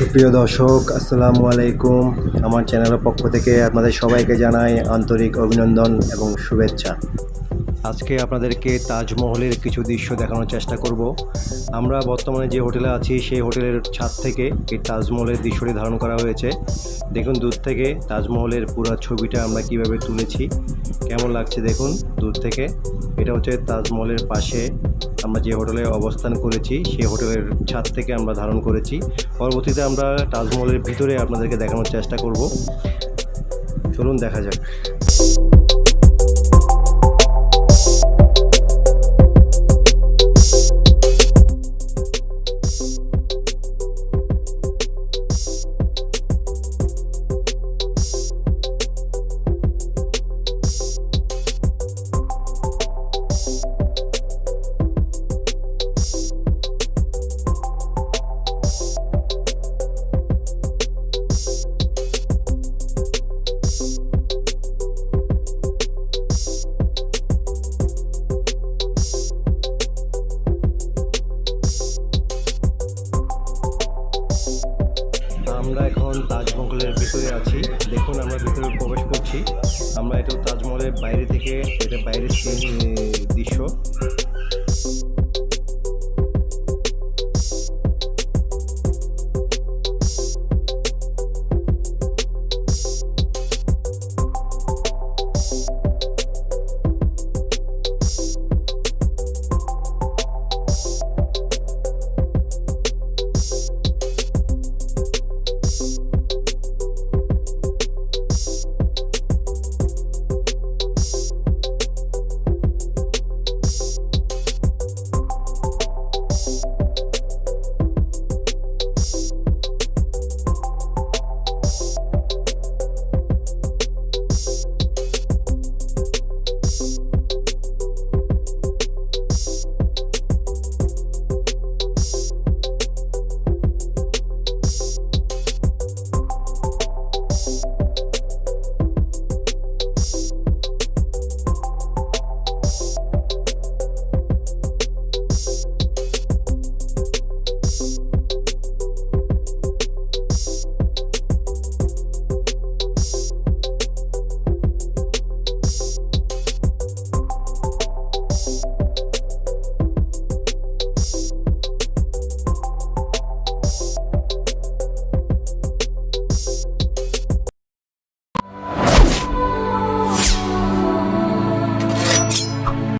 সুপ্রিয় দর্শক, আসসালামু আলাইকুম। আমার চ্যানেলের পক্ষ থেকে আপনাদের সবাইকে জানাই আন্তরিক অভিনন্দন এবং শুভেচ্ছা। আজকে আপনাদেরকে তাজমহলের কিছু দৃশ্য দেখানোর চেষ্টা করব। আমরা বর্তমানে যে হোটেলে আছি, সেই হোটেলের ছাদ থেকে এই তাজমহলের দৃশ্যটি ধারণ করা হয়েছে। দেখুন, দূর থেকে তাজমহলের পুরো ছবিটা আমরা কীভাবে তুলেছি, কেমন লাগছে দেখুন দূর থেকে। এটা হচ্ছে তাজমহলের পাশে আমরা যে হোটেলে অবস্থান করেছি, সেই হোটেলের ছাদ থেকে আমরা ধারণ করেছি। পরবর্তীতে আমরা তাজমহলের ভিতরে আপনাদেরকে দেখানোর চেষ্টা করব। চলুন দেখা যাক। আমরা এখন তাজমহলের ভিতরে আছি। দেখুন, আমরা ভিতরে প্রবেশ করছি। আমরা এটা তাজমহলের বাইরে থেকে, এটা বাইরের দৃশ্য।